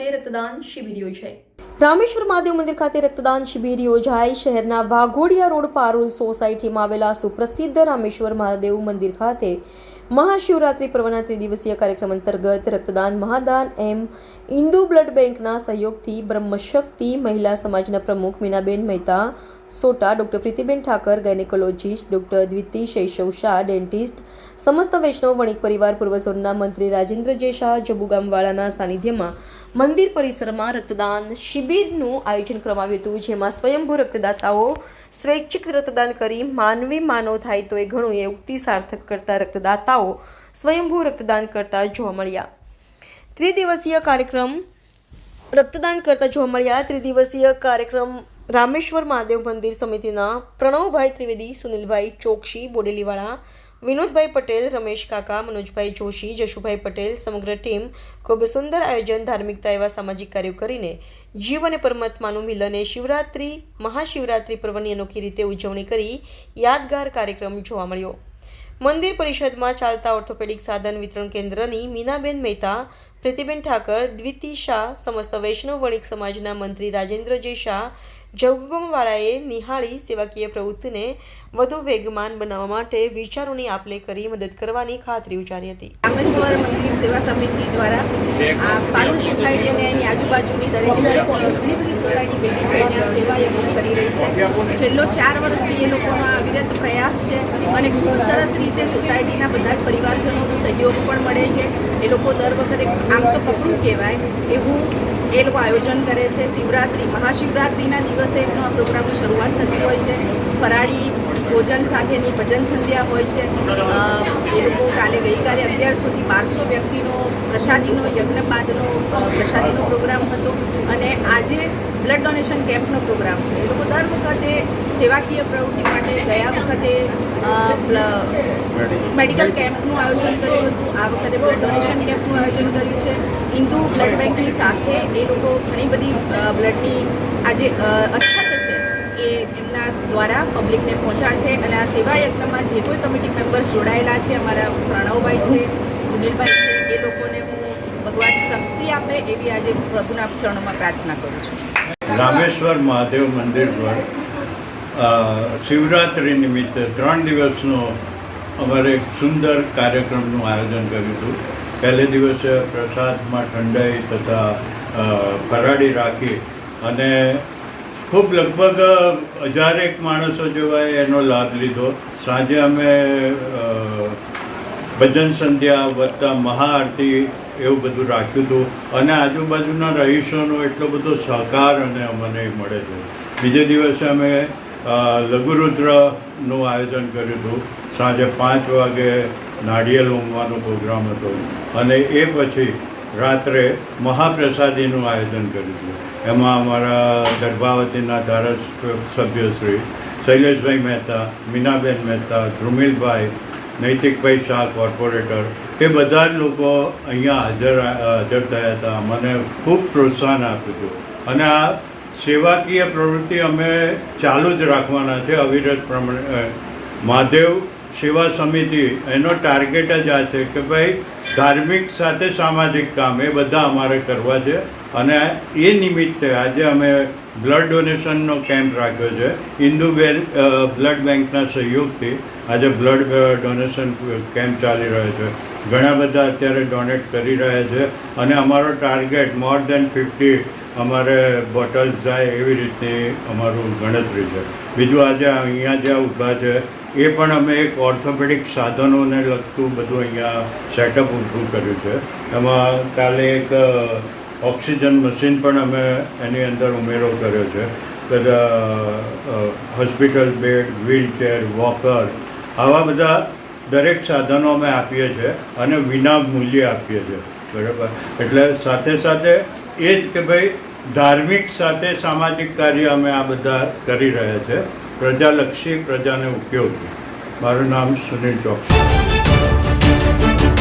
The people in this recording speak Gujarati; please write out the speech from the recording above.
ખાતે રક્તદાન શિબિર યોજાઈ રામેશ્વર મહાદેવ મંદિર ખાતે રક્તદાન શિબિર યોજાઈ શહેરના વાઘોડિયા રોડ પારુલ સોસાયટીમાં આવેલા સુપ્રસિદ્ધ રામેશ્વર મહાદેવ મંદિર ખાતે મહાશિવરાત્રિ પર્વના ત્રિદિવસીય કાર્યક્રમ અંતર્ગત રક્તદાન મહાદાન એમ ઇન્દુ બ્લડ બેંકના સહયોગથી બ્રહ્મશક્તિ મહિલા સમાજના પ્રમુખ મીનાબેન મહેતા, સોટા doctor Pritiben Thakar, gynaecologist doctor Dviti Shaishav Shah, dentist સમસ્ત વૈષ્ણવ વણિક પરિવાર પૂર્વ ઝોનના મંત્રી રાજેન્દ્ર જે શાહ જબુગામવાળાના સાનિધ્યમાં મંદિર પરિસરમાં રક્તદાન શિબિરનું આયોજન કરવામાં આવ્યું હતું, જેમાં સ્વયંભૂ રક્તદાતાઓ સ્વૈચ્છિક રક્તદાન કરી માનવી માનવ થાય તો એ ઘણું એ ઉક્તિ સાર્થક કરતા રક્તદાતાઓ સ્વયંભૂ રક્તદાન કરતા જોવા મળ્યા. ત્રિદિવસીય કાર્યક્રમ રક્તદાન કરતા જોવા મળ્યા. ત્રિદિવસીય કાર્યક્રમ રામેશ્વર મહાદેવ મંદિર સમિતિના પ્રણવભાઈ ત્રિવેદી, સુનિલભાઈ ચોકસી બોડેલીવાળા વિનોદભાઈ પટેલ, રમેશ કાકા, મનોજભાઈ જોશી, જશુભાઈ પટેલ સમગ્ર ટીમ ખૂબ સુંદર આયોજન, ધાર્મિકતા એવા સામાજિક કાર્યો કરીને જીવ અને પરમાત્માનું મિલન શિવરાત્રિ, મહાશિવરાત્રિ પર્વની અનોખી રીતે ઉજવણી કરી યાદગાર કાર્યક્રમ જોવા મળ્યો. મંદિર પરિષદમાં ચાલતા ઓર્થોપેડિક સાધન વિતરણ કેન્દ્રની મીનાબેન મહેતા, પ્રીતિબેન ઠાકર, દ્વિતી શાહ, સમસ્ત વૈષ્ણવ વણિક સમાજના મંત્રી રાજેન્દ્રજી શાહ જગગમવાળાએ નિહાળી સેવાકીય પ્રવૃત્તિને વધુ વેગમાન બનાવવા માટે વિચારોની આપલે કરી મદદ કરવાની ખાતરી ઉચ્ચારી હતી. રામેશ્વર મંદિર સેવા સમિતિ દ્વારા આ પારુલ સોસાયટી અને એની આજુબાજુની દરેક દરેક ઘણી બધી સોસાયટી ભેગી થઈને આ સેવા યજ્ઞ કરી રહી છે. છેલ્લો ચાર વર્ષથી એ લોકોનો અવિરત પ્રયાસ છે અને ખૂબ સરસ રીતે સોસાયટીના બધા જ પરિવારજનોનો સહયોગ પણ મળે છે. એ લોકો દર વખતે આમ તો કપડું કહેવાય, એવું એ લોકો આયોજન કરે છે. શિવરાત્રિ, મહાશિવરાત્રિના દિવસે એમનો આ પ્રોગ્રામની શરૂઆત થતી હોય છે. ફરાળી ભોજન સાથેની ભજન સંધ્યા હોય છે. એ લોકો કાલે ગઈકાલે અગિયાર સુધી બારસો વ્યક્તિનો પ્રસાદીનો યજ્ઞ બાદનો પ્રસાદીનો પ્રોગ્રામ હતો અને આજે બ્લડ ડોનેશન કેમ્પનો પ્રોગ્રામ છે. એ લોકો દર વખતે સેવાકીય પ્રવૃત્તિ માટે ગયા વખતે મેડિકલ કેમ્પનું આયોજન કર્યું હતું. આ વખતે બ્લડ ડોનેશન કેમ્પનું આયોજન કર્યું છે. હિન્દુ બ્લડ બેંકની સાથે એ લોકો ઘણી બધી બ્લડની આજે અછત એ એમના દ્વારા પબ્લિકને પહોંચાડશે અને આ સેવા યજ્ઞમાં જે કોઈ કમિટી મેમ્બર્સ જોડાયેલા છે, અમારા પ્રણવભાઈ છે, સુનિલભાઈ છે, એ લોકોને હું ભગવાન શક્તિ આપે એવી આજે પ્રભુના ચરણોમાં પ્રાર્થના કરું છું. રામેશ્વર મહાદેવ મંદિર પર શિવરાત્રિ નિમિત્તે ત્રણ દિવસનો અમારે એક સુંદર કાર્યક્રમનું આયોજન કર્યું હતું. પહેલે દિવસે પ્રસાદમાં ઠંડાઈ તથા ફરાળી રાખી અને ખૂબ લગભગ હજારેક માણસો જેવાએ એનો લાભ લીધો. સાંજે અમે ભજન સંધ્યા વત્તા મહાઆરતી એવું બધું રાખ્યું હતું. અને આજુબાજુના રહીશોનો એટલો બધો સહકાર અને અમને મળે છે. બીજે દિવસે અમે લઘુરુદ્રનું આયોજન કર્યું હતું. સાંજે પાંચ વાગે નાળિયેર હોમવાનો પ્રોગ્રામ હતો. અને એ પછી રાત્રે મહાપ્રસાદીનું આયોજન કર્યું હતું. એમાં અમારા ગર્ભાવતીના ધારાસભ્ય શ્રી શૈલેષભાઈ મહેતા, મીનાબેન મહેતા, ધ્રુમિલભાઈ, નૈતિકભાઈ શાહ કોર્પોરેટર, એ બધા જ લોકો અહીંયા હાજર હાજર થયા હતા. મને ખૂબ પ્રોત્સાહન આપ્યું હતું. અને આ સેવાકીય પ્રવૃત્તિ અમે ચાલુ જ રાખવાના છે. અવિરત પ્રમાણે મહાદેવ સેવા સમિતિ, એનો ટાર્ગેટ જ આ છે કે ભાઈ ધાર્મિક સાથે સામાજિક કામ એ બધા અમારે કરવા છે. અને એ નિમિત્તે આજે અમે બ્લડ ડોનેશનનો કેમ્પ રાખ્યો છે. બેન બ્લડ બેંકના સહયોગથી આજે બ્લડ ડોનેશન કેમ્પ ચાલી રહ્યો છે. ઘણા બધા અત્યારે ડોનેટ કરી રહ્યા છે. અને અમારો ટાર્ગેટ મોર દેન ફિફ્ટી અમારે બોટલ્સ જાય એવી રીતની અમારું ગણતરી છે. બીજું આજે અહીંયા જ્યાં ઊભા છે એ પણ અમે એક ઓર્થોપેડિક સાધનોને લગતું બધું અહીંયા સેટઅપ ઊભું કર્યું છે. એમાં કાલે એક ઓક્સિજન મશીન પણ અમે એની અંદર ઉમેરો કર્યો છે. બધા હોસ્પિટલ બેડ વ્હીલચેર વોકર આવા બધા દરેક સાધનો અમે આપીએ છીએ અને વિના મૂલ્યે આપીએ છીએ બરાબર? એટલે સાથે સાથે એ જ કે ભાઈ ધાર્મિક સાથે સામાજિક કાર્ય અમે આ બધા કરી રહ્યા છે. પ્રજાલક્ષી પ્રજાને ઉપયોગી. મારું નામ સુનિલ ચોકસી.